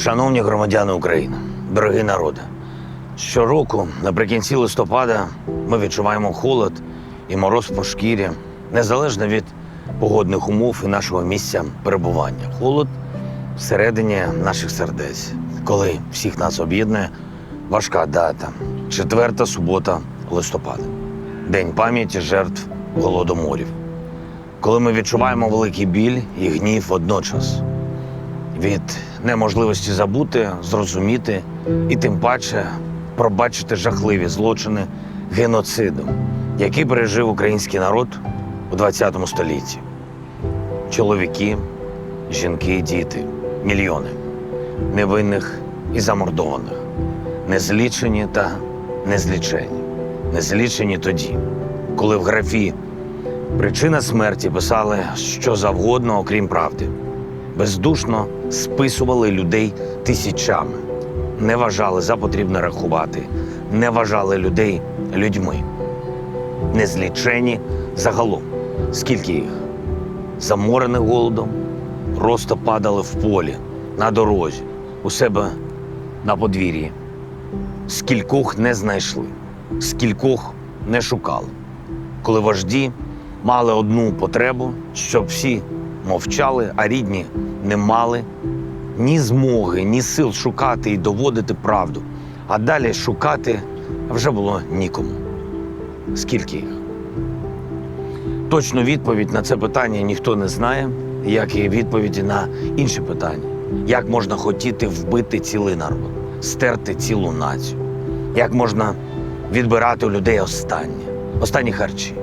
Шановні громадяни України, дорогі народи, щороку наприкінці листопада ми відчуваємо холод і мороз по шкірі, незалежно від погодних умов і нашого місця перебування. Холод всередині наших сердець, коли всіх нас об'єднує важка дата четверта субота листопада, день пам'яті жертв голодоморів, коли ми відчуваємо великий біль і гнів водночас від неможливості забути, зрозуміти і тим паче пробачити жахливі злочини геноциду, який пережив український народ у ХХ столітті. Чоловіки, жінки, діти, мільйони невинних і замордованих, незлічені та незлічені, незлічені тоді, коли в графі причина смерті писали що завгодно, окрім правди бездушно списували людей тисячами, не вважали за потрібне рахувати, не вважали людей людьми. Незлічені загалом. Скільки їх? Заморених голодом, просто падали в полі, на дорозі, у себе на подвір'ї. Скількох не знайшли, скількох не шукали. Коли вожді мали одну потребу, щоб всі мовчали, а рідні не мали ні змоги, ні сил шукати і доводити правду. А далі шукати вже було нікому. Скільки їх? Точну відповідь на це питання ніхто не знає, як і відповіді на інші питання. Як можна хотіти вбити цілий народ, стерти цілу націю? Як можна відбирати у людей останнє, останні харчі,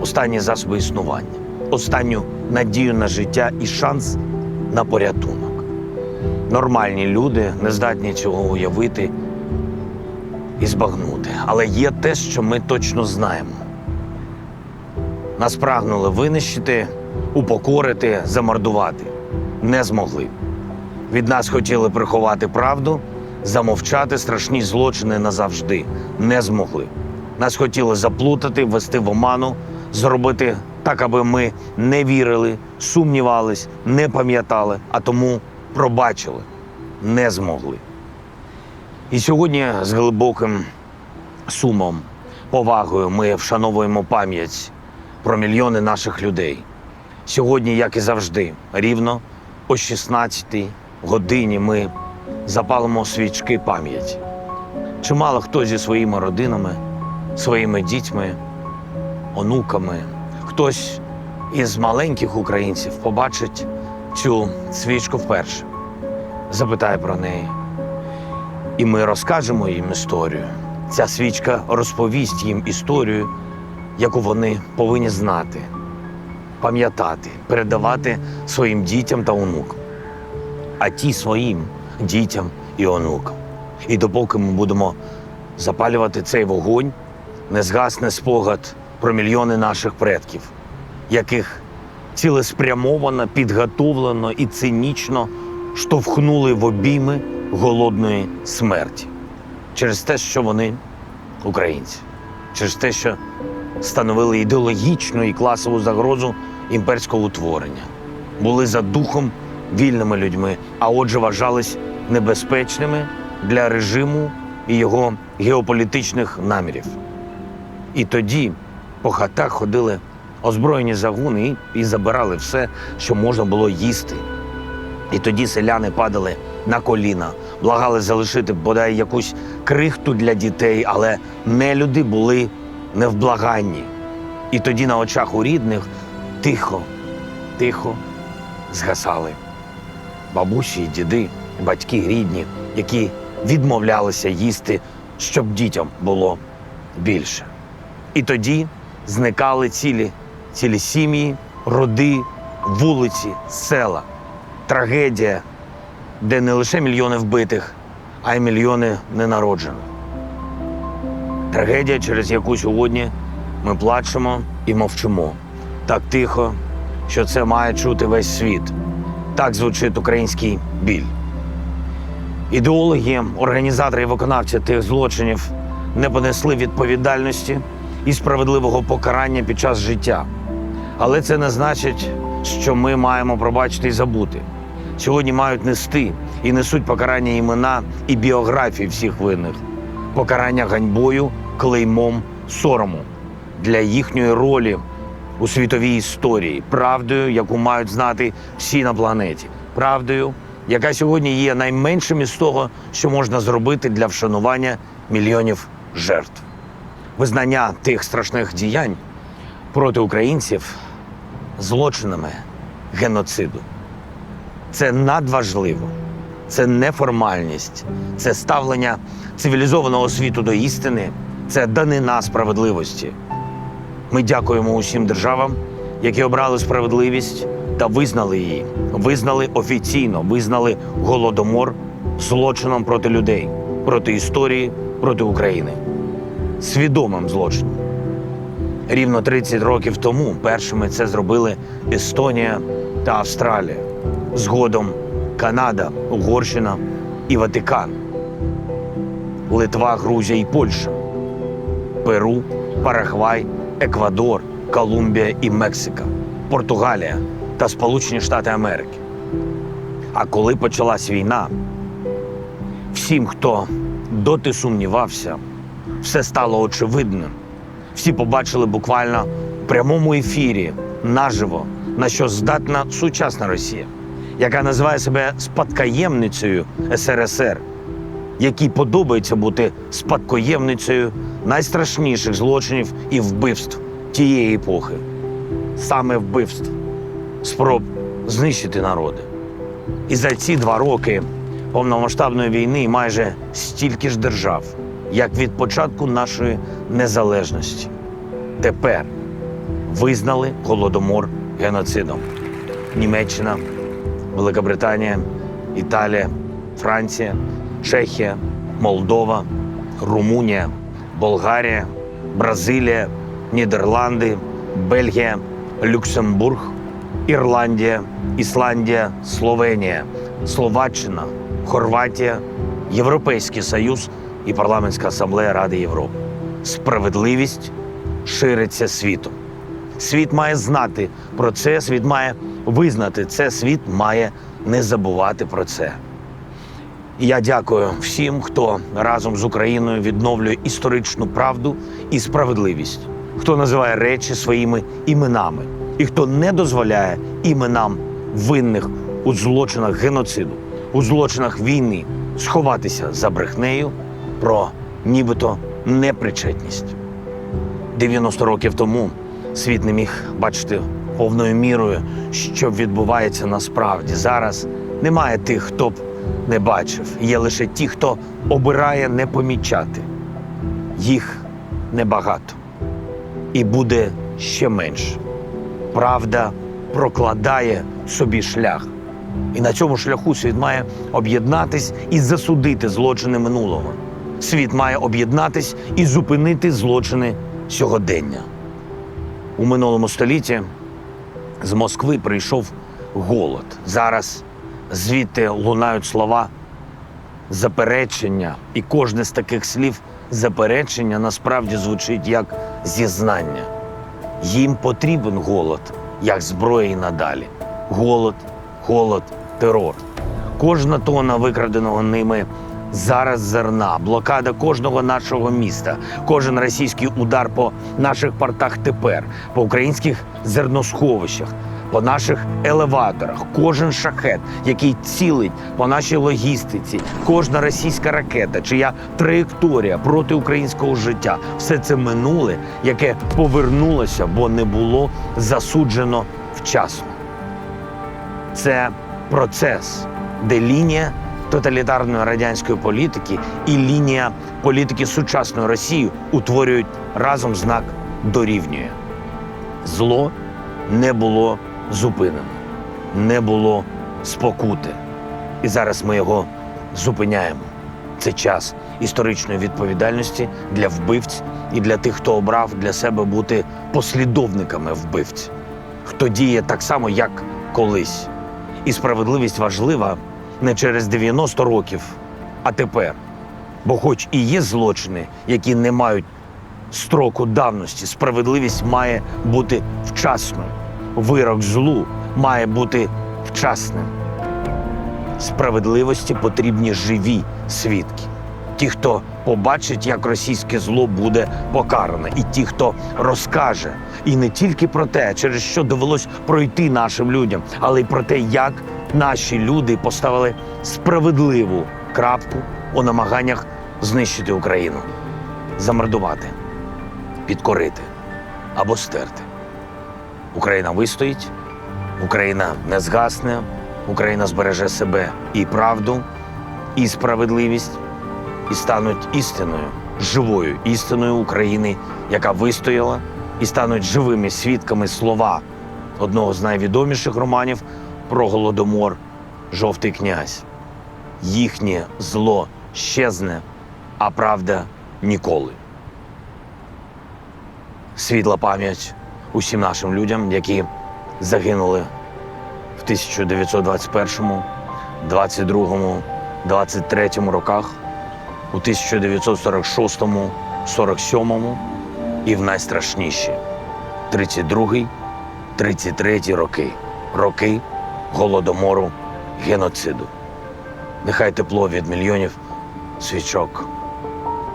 останні засоби існування, останню надію на життя і шанс на порятунок? Нормальні люди не здатні цього уявити і збагнути. Але є те, що ми точно знаємо. Нас прагнули винищити, упокорити, замордувати. Не змогли. Від нас хотіли приховати правду, замовчати страшні злочини назавжди. Не змогли. Нас хотіли заплутати, ввести в оману, зробити так, аби ми не вірили, сумнівались, не пам'ятали, а тому пробачили. Не змогли. І сьогодні з глибоким сумом, повагою ми вшановуємо пам'ять про мільйони наших людей. Сьогодні, як і завжди, рівно о 16-й годині ми запалимо свічки пам'яті. Чимало хто зі своїми родинами, своїми дітьми, онуками, хтось із маленьких українців побачить цю свічку вперше, запитає про неї. І ми розкажемо їм історію. Ця свічка розповість їм історію, яку вони повинні знати, пам'ятати, передавати своїм дітям та онукам, а ті своїм дітям і онукам. І допоки ми будемо запалювати цей вогонь, не згасне спогад про мільйони наших предків, яких цілеспрямовано, підготовлено і цинічно штовхнули в обійми голодної смерті через те, що вони українці, через те, що становили ідеологічну і класову загрозу імперського утворення, були за духом вільними людьми, а отже, вважались небезпечними для режиму і його геополітичних намірів. І тоді по хатах ходили озброєні загони і, і забирали все, що можна було їсти. І тоді селяни падали на коліна, благали залишити бодай якусь крихту для дітей, але нелюди були невблаганні. І тоді на очах у рідних тихо, тихо згасали бабусі і діди, батьки рідні, які відмовлялися їсти, щоб дітям було більше. І тоді зникали цілі, цілі сім'ї, роди, вулиці, села. Трагедія, де не лише мільйони вбитих, а й мільйони ненароджених. Трагедія, через яку сьогодні ми плачемо і мовчимо. Так тихо, що це має чути весь світ. Так звучить український біль. Ідеологи, організатори і виконавці тих злочинів не понесли відповідальності і справедливого покарання під час життя. Але це не значить, що ми маємо пробачити і забути. Сьогодні мають нести і несуть покарання імена і біографії всіх винних, покарання ганьбою, клеймом, сорому для їхньої ролі у світовій історії, правдою, яку мають знати всі на планеті, правдою, яка сьогодні є найменшим із того, що можна зробити для вшанування мільйонів жертв. Визнання тих страшних діянь проти українців злочинами геноциду. Це надважливо, це неформальність, це ставлення цивілізованого світу до істини, це данина справедливості. Ми дякуємо усім державам, які обрали справедливість та визнали її. Визнали офіційно, визнали голодомор злочином проти людей, проти історії, проти України. Свідомим злочином. Рівно 30 років тому першими це зробили Естонія та Австралія. Згодом Канада, Угорщина і Ватикан, Литва, Грузія і Польща, Перу, Парагвай, Еквадор, Колумбія і Мексика, Португалія та Сполучені Штати Америки. А коли почалась війна, всім, хто доти сумнівався, все стало очевидним. Всі побачили буквально в прямому ефірі наживо, на що здатна сучасна Росія, яка називає себе спадкоємницею СРСР, якій подобається бути спадкоємницею найстрашніших злочинів і вбивств тієї епохи, саме вбивств, спроб знищити народи. І за ці два роки повномасштабної війни майже стільки ж держав, як від початку нашої незалежності. Тепер визнали голодомор геноцидом. Німеччина, Великобританія, Італія, Франція, Чехія, Молдова, Румунія, Болгарія, Бразилія, Нідерланди, Бельгія, Люксембург, Ірландія, Ісландія, Словенія, Словаччина, Хорватія, Європейський Союз і Парламентська асамблея Ради Європи. Справедливість шириться світом. Світ має знати про це, світ має визнати це, світ має не забувати про це. Я дякую всім, хто разом з Україною відновлює історичну правду і справедливість, хто називає речі своїми іменами, і хто не дозволяє іменам винних у злочинах геноциду, у злочинах війни сховатися за брехнею про нібито непричетність. 90 років тому світ не міг бачити повною мірою, що відбувається насправді. Зараз немає тих, хто б не бачив. Є лише ті, хто обирає не помічати. Їх небагато. І буде ще менше. Правда прокладає собі шлях. І на цьому шляху світ має об'єднатись і засудити злочини минулого. Світ має об'єднатись і зупинити злочини сьогодення. У минулому столітті з Москви прийшов голод. Зараз звідти лунають слова заперечення, і кожне з таких слів заперечення насправді звучить як зізнання. Їм потрібен голод, як зброя і надалі. Голод, голод, терор. Кожна тонна викраденого ними зараз зерна, блокада кожного нашого міста, кожен російський удар по наших портах тепер, по українських зерносховищах, по наших елеваторах, кожен шахет, який цілить по нашій логістиці, кожна російська ракета, чия траєкторія проти українського життя, все це минуле, яке повернулося, бо не було засуджено вчасно. Це процес, де лінія тоталітарної радянської політики і лінія політики сучасної Росії утворюють разом знак дорівнює. Зло не було зупинено, не було спокути. І зараз ми його зупиняємо. Це час історичної відповідальності для вбивць і для тих, хто обрав для себе бути послідовниками вбивць, хто діє так само, як колись. І справедливість важлива не через 90 років, а тепер. Бо, хоч і є злочини, які не мають строку давності, справедливість має бути вчасною. Вирок злу має бути вчасним. Справедливості потрібні живі свідки. Ті, хто побачить, як російське зло буде покаране, і ті, хто розкаже, і не тільки про те, через що довелось пройти нашим людям, але й про те, як наші люди поставили справедливу крапку у намаганнях знищити Україну, замордувати, підкорити або стерти. Україна вистоїть, Україна не згасне, Україна збереже себе і правду, і справедливість, і стануть істиною, живою істиною України, яка вистояла, і стануть живими свідками слова одного з найвідоміших романів про голодомор Жовтий князь. Їхнє зло щезне, а правда ніколи. Світла пам'ять усім нашим людям, які загинули в 1921, 22, 23 роках, у 1946, 47 і в найстрашніші 32, 33 роки, роки голодомору, геноциду. Нехай тепло від мільйонів свічок,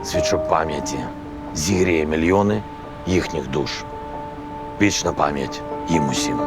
свічок пам'яті зігріє мільйони їхніх душ. Вічна пам'ять їм усім.